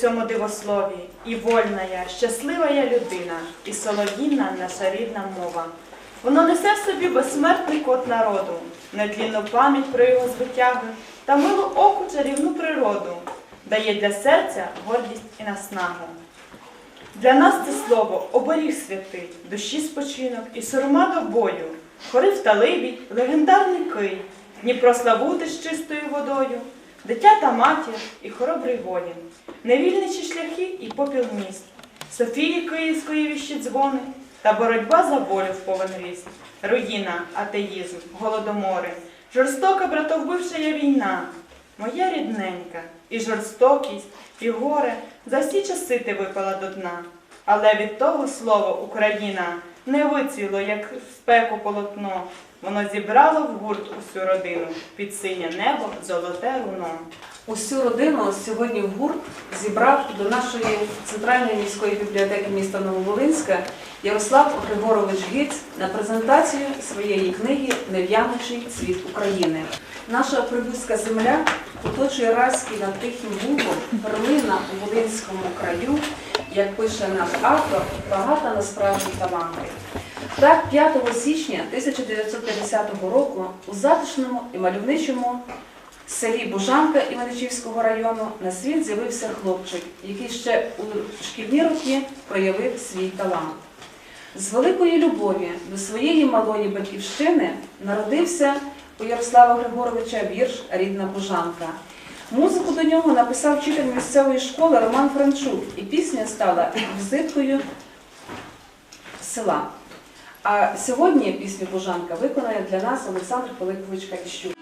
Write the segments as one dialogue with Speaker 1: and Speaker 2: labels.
Speaker 1: цьому дивослові, і вольна я, щаслива я людина, і солов'їна наша рідна мова. Воно несе в собі безсмертний код народу, нетлінну пам'ять про його звитяги та милу оку чарівну природу, дає для серця гордість і наснагу. Для нас це слово оберіг святий, душі спочинок і сорома до бою, хорив та либідь, легендарний кий, Дніпро Славути з чистою водою, дитя та матір і хоробрий воїн, невільничі шляхи і попіл міст, Софії Київської віщі дзвони та боротьба за волю в повен ріст, руїна, атеїзм, голодомори, жорстока братовбивчая війна, моя рідненька, і жорстокість, і горе за всі часи ти випала до дна. Але від того слова Україна не вицвіло, як спеку полотно. Воно зібрало в гурт усю родину під синє небо золоте руно.
Speaker 2: Усю родину сьогодні в гурт зібрав до нашої центральної міської бібліотеки міста Нововолинська Ярослав Григорович Гиць на презентацію своєї книги Нев'яночий цвіт України. Наша прибузька земля оточує райський над тихим лугом, перлина у Волинському краю, як пише наш автор, багата на справжні таланти. Так, 5 січня 1950 року у затишному і мальовничому селі Бужанка Іваничівського району на світ з'явився хлопчик, який ще у шкільні роки проявив свій талант. З великої любові до своєї малої батьківщини народився у Ярослава Григоровича вірш Рідна Бужанка. Музику до нього написав вчитель місцевої школи Роман Франчук, і пісня стала візиткою села. А сьогодні пісню Бужанка виконає для нас Олександр Пилипович Каліщук.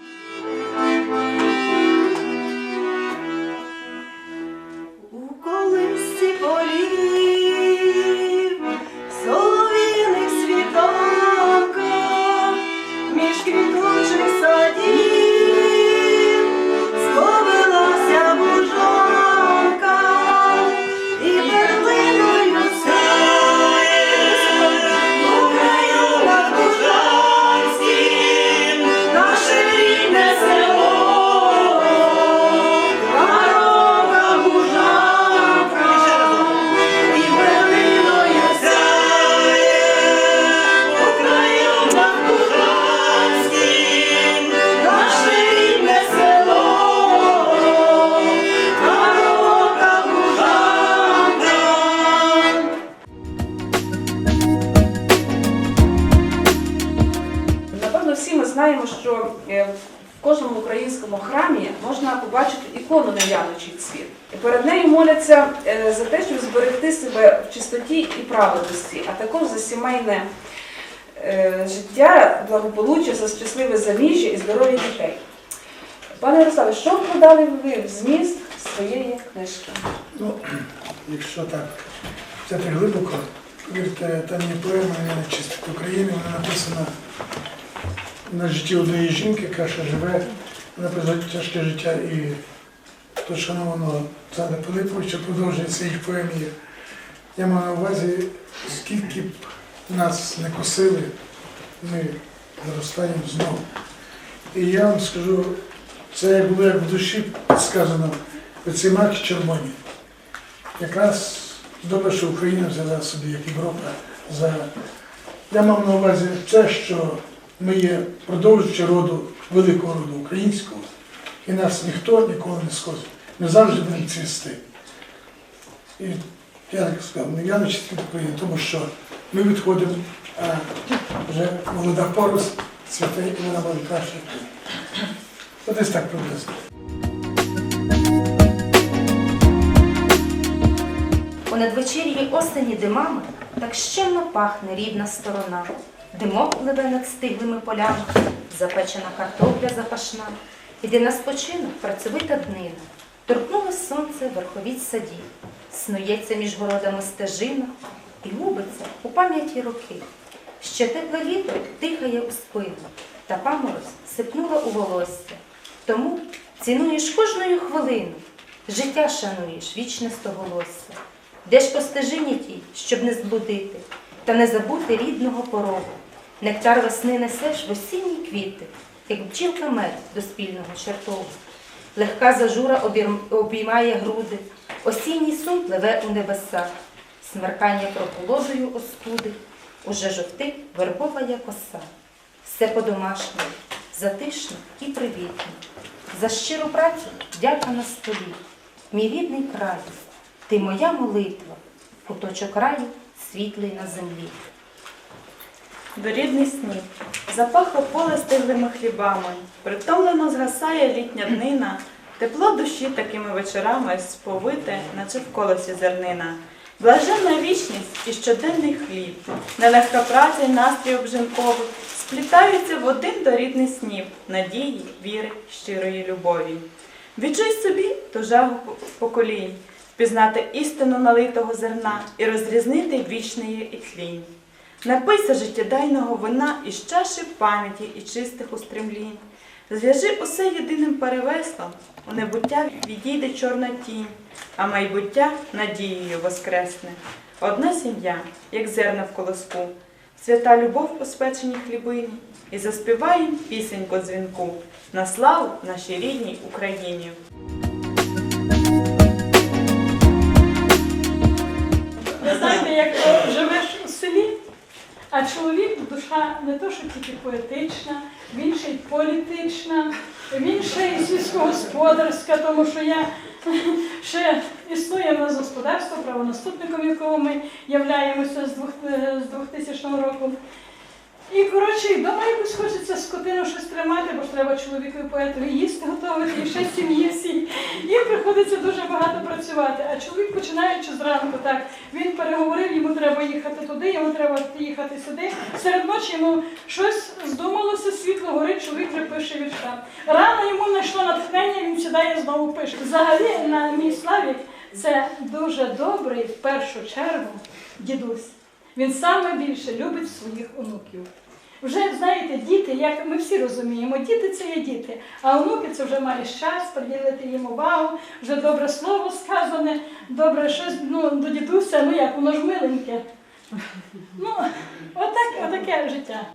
Speaker 2: Те, щоб зберегти себе в чистоті і праведності, а також за сімейне е, життя, благополуччя, за щасливе заміжжя і здоров'я дітей. Пане Ярославе, що вкладали ви в зміст своєї книжки?
Speaker 3: Ну, якщо так взяти глибоко, повірте, там є поема «Не чистити України, вона написана на житті однієї жінки, яка ще живе, вона прожила тяжке життя і то шановано Олександра Пилиповича продовжує цієї поемі. Я маю на увазі, скільки б нас не косили, ми зростаємо знову. І я вам скажу, це як було як в душі сказано, оці маки червоні. Якраз добре, що Україна взяла собі як Європа за. Я мав на увазі те, що ми є продовжуючи роду великого роду українського, і нас ніхто ніколи не скозив. Ми завжди будемо цвісти. І я так сказав, не я не чистий України, тому що ми відходимо, а вже молода порос цвіте, і вона буде краще. Десь так приблизно.
Speaker 4: У надвечір'ї осені димами так щемно пахне рідна сторона. Димок пливе над стиглими полями, запечена картопля запашна. Іде на спочинок працьовита днина. Торкнулось сонце верховіць садів, снується між городами стежина і губиться у пам'яті роки. Ще тепле літо дихає у спину, та паморозь сипнула у волосся. Тому цінуєш кожною хвилину, життя шануєш вічне стоголосся. Де ж по стежині тій, щоб не зблудити, та не забути рідного порогу. Нектар весни несеш в осінні квіти, як бджілка мед до спільного чертогу. Легка зажура обіймає груди, осінній сум пливе у небеса, смеркання прохолодою остуди, уже жовтить вербовая коса. Все по-домашньому, затишно і привітно. За щиру працю дяка на столі. Мій рідний край, ти моя молитва, куточок раю світлий на землі.
Speaker 1: Дорідний сніг, запахло поле стиглими хлібами, притомлено згасає літня днина, тепло душі такими вечорами сповите, наче в колосі зернина. Блаженна вічність і щоденний хліб, нелегка праця й настрій обжинковий сплітаються в один дорідний сніп надії, віри, щирої любові. Відчуй собі ту жагу поколінь, впізнати істину налитого зерна і розрізнити вічний і тлінь. Напийся життєдайного вина із чаші пам'яті і чистих устремлінь. Зв'яжи усе єдиним перевеслом, у небуття відійде чорна тінь, а майбуття надією воскресне. Одна сім'я, як зерна в колоску, свята любов у спеченій хлібині, і заспіваєм пісеньку дзвінку на славу нашій рідній Україні.
Speaker 5: А чоловік душа не то, що тільки поетична, він ще й політична, він ще й сільськогосподарська, тому що я ще існує в нас господарство, правонаступником якого ми являємося з двох- е, з 2000 року. І коротше, вдома якось хочеться скотину щось тримати, бо ж треба чоловікові поетові їсти готувати, і ще сім'ї всі. І приходиться дуже багато працювати. А чоловік починаючи зранку, так він переговорив, йому треба їхати туди, йому треба їхати сюди. Серед ночі йому щось здумалося, світло горить, чоловік вже пише вірша. Рано йому знайшло натхнення, він сідає знову пише. Взагалі, на мій Славік, це дуже добрий в першу чергу дідусь. Він саме більше любить своїх онуків. Вже знаєте, діти, як ми всі розуміємо, діти це є діти, а онуки це вже маєш час приділити їм увагу, вже добре слово сказане, добре щось ну, до дідуся, ну як, воно ж миленьке. Ну, отак, отаке життя.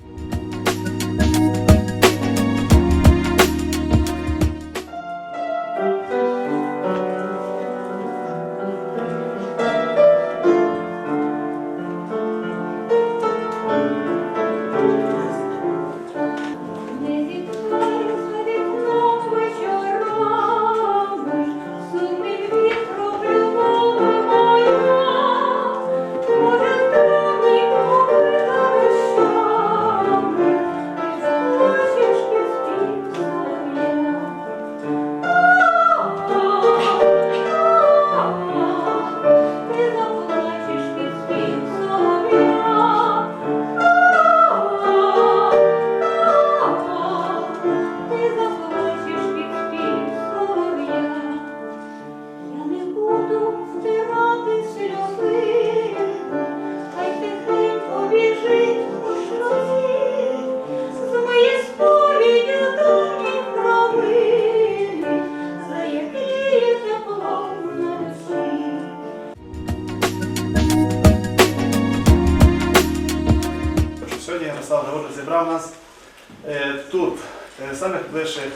Speaker 6: Тут, е, самих ближчих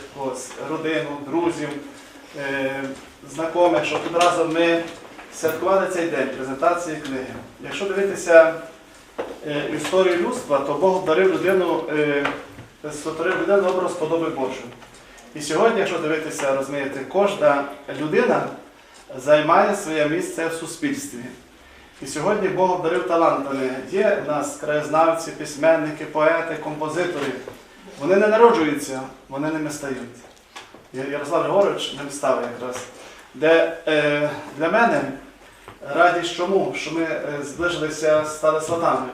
Speaker 6: родину, друзів, е, знайомих, щоб тут разом ми святкували цей день презентації книги. Якщо дивитися е, історію людства, то Бог дарив людину, створив людину образ подоби Божу. І сьогодні, якщо дивитися, розумієте, кожна людина займає своє місце в суспільстві. І сьогодні Бог обдарив талантами. Є в нас краєзнавці, письменники, поети, композитори. Вони не народжуються, вони ними стають. Ярослав Григорович ним став якраз. Де е, для мене радість чому, що ми е, зближилися, стали сватами.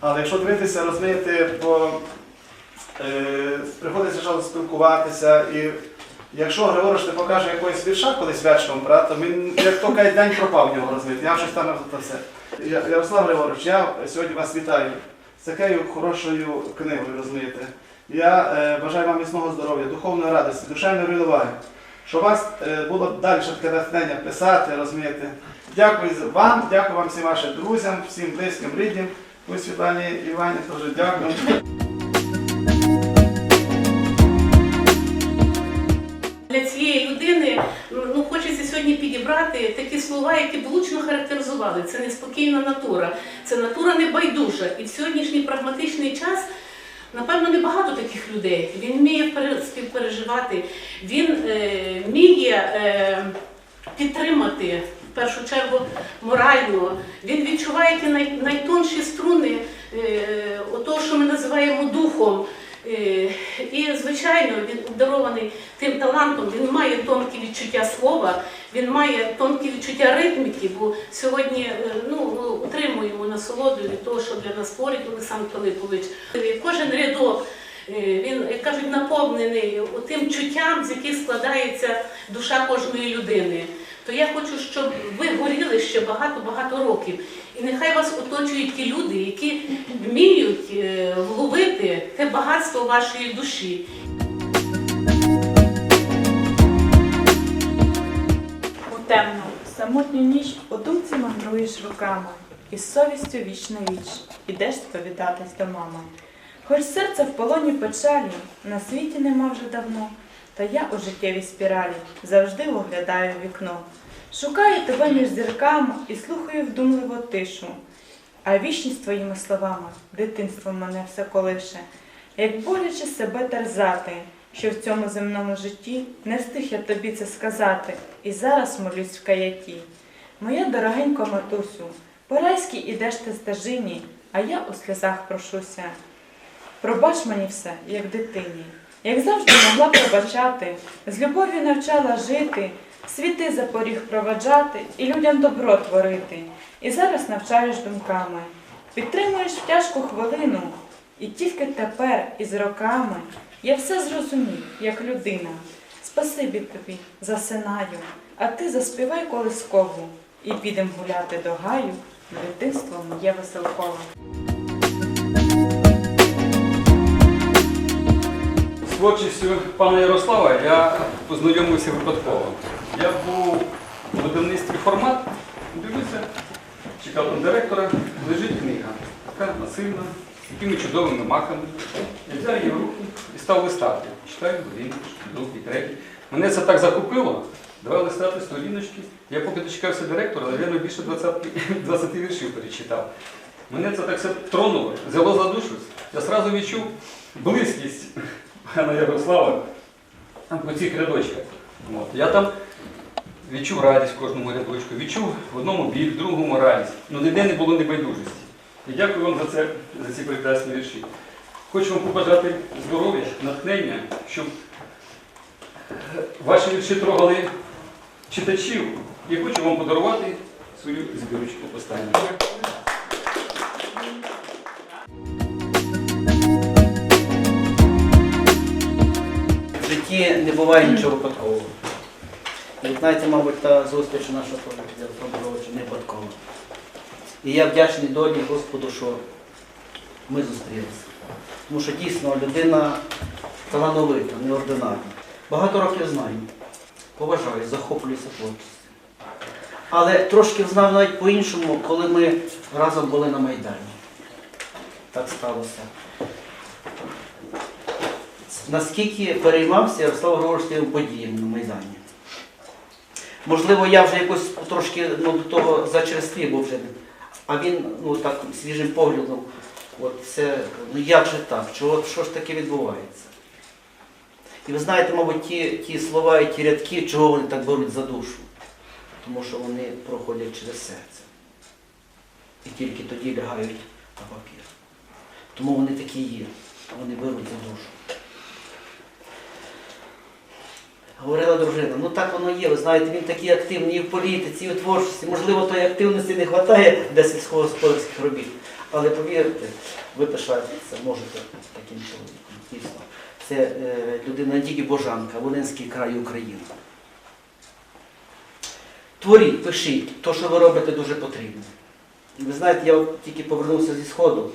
Speaker 6: Але якщо дивитися, розумієте, бо е, приходиться часом спілкуватися і Якщо Григорич не покаже якогось вірша колись вечором, то він як то каже, день пропав в нього розумієте. Я щось там то все. Ярослав Григорович, я сьогодні вас вітаю з такою хорошою книгою, розумієте. Я е, бажаю вам міцного здоров'я, духовної радості, душевної рівноваги, щоб вас е, було далі таке натхнення писати, розумієте. Дякую вам, дякую вам всім вашим друзям, всім близьким, рідним. Ви Світлані Івані теж дякую.
Speaker 7: Для цієї людини. хочеться сьогодні підібрати такі слова, які влучно характеризували. Це неспокійна натура, це натура небайдужа. І в сьогоднішній прагматичний час. Напевно, небагато таких людей. Він вміє співпереживати, він е, вміє е, підтримати в першу чергу морально. Він відчуває ті най, найтонші струни е, того, що ми називаємо духом. Е, і, звичайно, він обдарований тим талантом, він має тонке відчуття слова, він має тонке відчуття ритміки, бо сьогодні е, ну, ми насолоду від того, що для нас творить Олександр Пилипович. Кожен рядок. е, Він, як кажуть, наповнений тим чуттям, з яких складається душа кожної людини. То я хочу, щоб ви горіли ще багато-багато років. І нехай вас оточують ті люди, які вміють е, вловити те багатство вашої душі.
Speaker 1: У темну, самотню ніч у думці мандруєш руками, і з совістю віч на віч ідеш сповідатись до мами. Хоч серце в полоні печалі, на світі нема вже давно, та я у життєвій спіралі завжди оглядаю вікно. Шукаю тебе між зірками і слухаю вдумливо тишу. А вічність твоїми словами, дитинство мене все колише, як боляче себе терзати, що в цьому земному житті не встиг я тобі це сказати, і зараз молюсь в каяті. Моя дорогенька матусю, по райській ідеш ти стежині, а я у сльозах прошуся. Пробач мені все, як дитині, як завжди могла пробачати, з любов'ю навчала жити, світи за поріг проваджати і людям добро творити. І зараз навчаєш думками, підтримуєш в тяжку хвилину, і тільки тепер, із роками, я все зрозумів, як людина. Спасибі тобі, засинаю, а ти заспівай колискову і підем гуляти до гаю, дитинство моє веселкове.
Speaker 8: З творчістю пана Ярослава я познайомився випадково. Я був у видавництві формат, дивлюся, чекав там директора, лежить книга, така масивна, з такими чудовими маками. Я взяв її в руки і став листати. Читаю один, другий, третій. Мене це так захопило, давай листати сторіночки. Я поки дочекався директора, але більше 20, 20 віршів перечитав. Мене це так все тронуло, взяло за душу. Я одразу відчув близькість пана Ярослава по цих рядочках. От. Я там відчув радість в кожному рядочку, відчув в одному біль, в другому радість. Ну ніде не було небайдужості. І дякую вам за це, за ці прекрасні вірші. Хочу вам побажати здоров'я, натхнення, щоб ваші вірші трогали читачів. І хочу вам подарувати свою збірочку останню.
Speaker 9: В житті не буває нічого випадкового. Знаєте, мабуть, та зустріч наша Пробовича не випадкова. І я вдячний долі Господу, що ми зустрілися. Тому що дійсно людина талановита, неординарна. Багато років знаю, поважаю, захоплююся творчістю. Але трошки знав навіть по-іншому, коли ми разом були на Майдані. Так сталося наскільки переймався Ярослав Григорович тим подіям на Майдані. Можливо, я вже якось трошки ну, до того зачерствів, бо вже а він ну, так свіжим поглядом, от це, ну як же так, чого, що ж таке відбувається? І ви знаєте, мабуть, ті, ті слова і ті рядки, чого вони так беруть за душу? Тому що вони проходять через серце. І тільки тоді лягають на папір. Тому вони такі є, вони беруть за душу. Говорила дружина, ну так воно є, ви знаєте, він такий активний і в політиці, і у творчості. Можливо, тої активності не вистачає для сільськогосподарських робіт. Але повірте, ви пишаєтеся, можете таким чоловіком. Це е, людина не Божанка, Волинський край України. Творіть, пишіть, то, що ви робите, дуже потрібно. Ви знаєте, я тільки повернувся зі Сходу,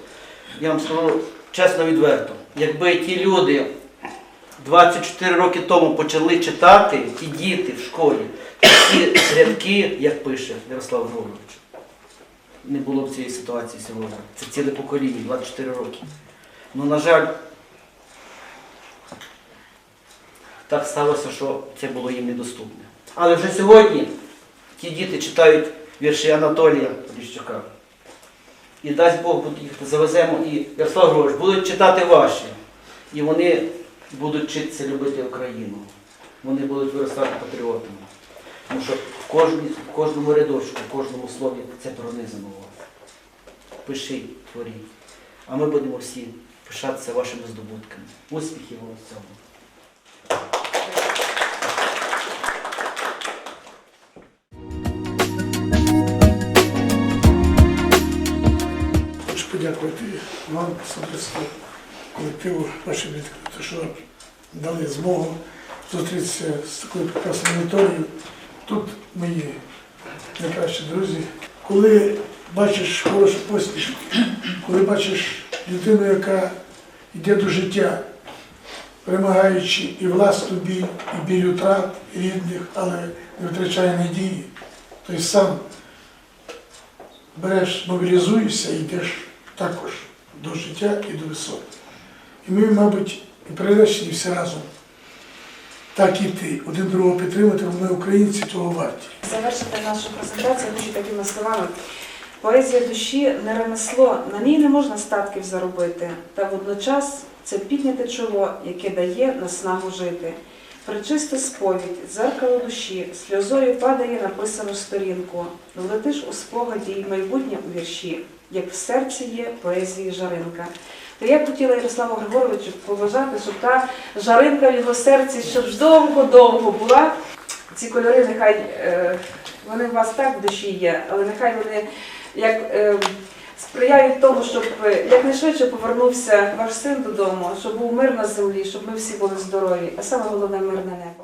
Speaker 9: я вам скажу чесно відверто, якби ті люди 24 роки тому почали читати ті діти в школі, ті рядки, як пише Ярослав Григорович. Не було б цієї ситуації сьогодні. Це ціле покоління, 24 роки. Ну, на жаль, так сталося, що це було їм недоступне. Але вже сьогодні ті діти читають вірші Анатолія Поліщука. І дасть Бог, їх завеземо і Ярослав Григорович, будуть читати ваші. І вони будуть вчитися любити Україну. Вони будуть виростати патріотами. Тому що в, кожній, в кожному рядочку, в кожному слові це пронизано вас. Пишіть, творіть. А ми будемо всі пишатися вашими здобутками. Успіхів вам цьому.
Speaker 3: Подякувати вам, особисто колективу вашій відкриту, що дали змогу зустрітися з такою прекрасною аудиторією. Тут мої найкращі друзі. Коли бачиш хорошу посмішку, коли бачиш людину, яка йде до життя, перемагаючи і власну біль, і біль утрат і рідних, але не втрачає надії, той сам береш, мобілізуєшся і йдеш також до життя і до висот. І ми, мабуть, і приречені всі разом так іти, один другого підтримати, бо ми українці цього варті.
Speaker 2: Завершити нашу презентацію хочу такими словами. Поезія душі не ремесло, на ній не можна статків заробити, та водночас це підняте чоло, яке дає наснагу жити. Причиста сповідь, дзеркало душі, сльозою падає написану сторінку. Влетиш у спогаді й майбутнє у вірші, як в серці є поезії жаринка. То я б хотіла Ярославу Григоровичу побажати, щоб та жаринка в його серці щоб довго-довго була. Ці кольори нехай е, вони у вас так в душі є, але нехай вони як е, сприяють тому, щоб е, якнайшвидше повернувся ваш син додому, щоб був мир на землі, щоб ми всі були здорові, а саме головне мирне небо.